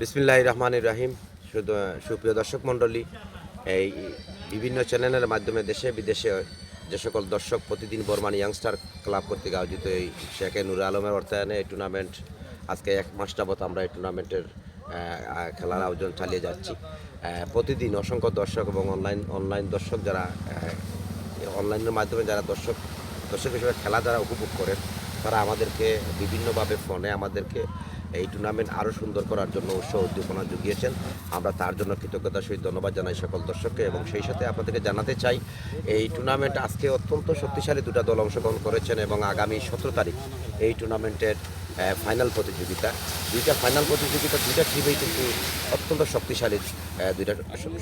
বিসমিল্লাহ রহমান রাহিম। সুপ্রিয় দর্শক মণ্ডলী, এই বিভিন্ন চ্যানেলের মাধ্যমে দেশে, বিদেশে যে সকল দর্শক প্রতিদিন বর্মান ইয়াংস্টার ক্লাব কর্তৃক আয়োজিত এই শেখ নুর আলমের অর্থায়নে এই টুর্নামেন্ট আজকে এক মাস যাবত আমরা এই টুর্নামেন্টের খেলার আয়োজন চালিয়ে যাচ্ছি। প্রতিদিন অসংখ্য দর্শক এবং অনলাইন অনলাইন দর্শক যারা অনলাইনের মাধ্যমে যারা দর্শক দর্শক হিসেবে খেলা যারা উপভোগ করেন, তারা আমাদেরকে বিভিন্নভাবে ফোনে আমাদেরকে এই টুর্নামেন্ট আরও সুন্দর করার জন্য উৎসাহ উদ্দীপনা জুগিয়েছেন। আমরা তার জন্য কৃতজ্ঞতার সহিত ধন্যবাদ জানাই সকল দর্শককে এবং সেই সাথে আপনাদেরকে জানাতে চাই, এই টুর্নামেন্ট আজকে অত্যন্ত শক্তিশালী দুটা দল অংশগ্রহণ করেছেন এবং আগামী সতেরো তারিখ এই টুর্নামেন্টের ফাইনাল প্রতিযোগিতা। দুইটা ফাইনাল প্রতিযোগিতা, দুইটা টিমেই কিন্তু অত্যন্ত শক্তিশালী দুইটা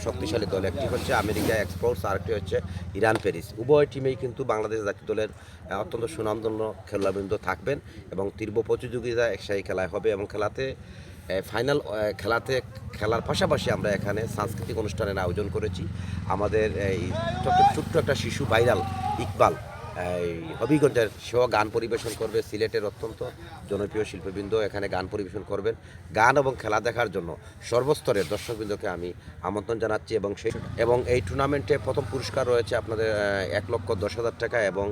শক্তিশালী দল। একটি হচ্ছে আমেরিকা এক্সপোর্টস আর একটি হচ্ছে ইরান প্যারিস উভয় টিমেই কিন্তু বাংলাদেশ জাতীয় দলের অত্যন্ত সুনামধন্য খেলোয়াড়বৃন্দ থাকবেন এবং তীব্র প্রতিযোগিতা একসাথে খেলায় হবে এবং খেলাতে ফাইনাল খেলাতে খেলার পাশাপাশি আমরা এখানে সাংস্কৃতিক অনুষ্ঠানের আয়োজন করেছি। আমাদের এই ছোট্ট একটা শিশু ভাইরাল ইকবাল হবিগঞ্জের সেও গান পরিবেশন করবে সিলেটের অত্যন্ত জনপ্রিয় শিল্পবৃন্দ। এখানে গান পরিবেশন করবেন, গান এবং খেলা দেখার জন্য সর্বস্তরের দর্শকবৃন্দকে আমি আমন্ত্রণ জানাচ্ছি এবং সেই এবং এই টুর্নামেন্টে প্রথম পুরস্কার রয়েছে আপনাদের এক লক্ষ দশ হাজার টাকা এবং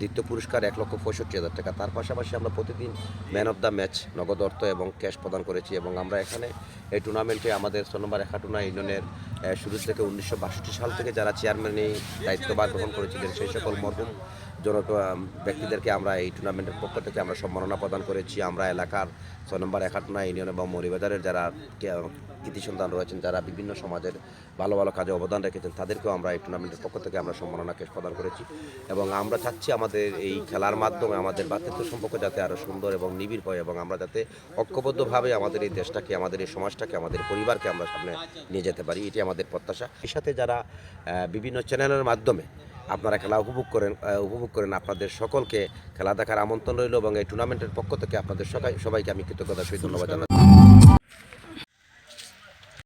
দ্বিতীয় পুরস্কার এক লক্ষ পঁয়ষট্টি হাজার টাকা। তার পাশাপাশি আমরা প্রতিদিন ম্যান অফ দ্য ম্যাচ, নগদ অর্থ এবং ক্যাশ প্রদান করেছি এবং আমরা এখানে এই টুর্নামেন্টে আমাদের সোনম্বর একাটুনা ইউনিয়নের শুরু থেকে উনিশশো বাষট্টি সাল থেকে যারা চেয়ারম্যানই দায়িত্বভার গ্রহণ করেছিলেন, সেই সকল মরহুম জন ব্যক্তিদেরকে আমরা এই টুর্নামেন্টের পক্ষ থেকে আমরা সম্মাননা প্রদান করেছি। আমরা এলাকার ছয় নম্বর একাটনা ইউনিয়ন এবং মরিবাজারের যারা কৃতি সন্তান রয়েছেন, যারা বিভিন্ন সমাজের ভালো ভালো কাজে অবদান রেখেছেন, তাদেরকেও আমরা এই টুর্নামেন্টের পক্ষ থেকে আমরা সম্মাননা কেস প্রদান করেছি। এবং আমরা চাচ্ছি আমাদের এই খেলার মাধ্যমে আমাদের ভ্রাতৃত্ব সম্পর্ক যাতে আরও সুন্দর এবং নিবিড় হয় এবং আমরা যাতে ঐক্যবদ্ধভাবে আমাদের এই দেশটাকে, আমাদের এই সমাজটাকে, আমাদের পরিবারকে আমরা সামনে নিয়ে যেতে পারি, এটি আমাদের প্রত্যাশা। এর সাথে যারা বিভিন্ন চ্যানেলের মাধ্যমে আপনারা খেলা উপভোগ করেন উপভোগ করেন, আপনাদের সকলকে খেলা দেখার আমন্ত্রণ রইল এবং এই টুর্নামেন্টের পক্ষ থেকে আপনাদের সবাই সবাইকে আমি কৃতজ্ঞতা সহিত ধন্যবাদ জানাচ্ছি।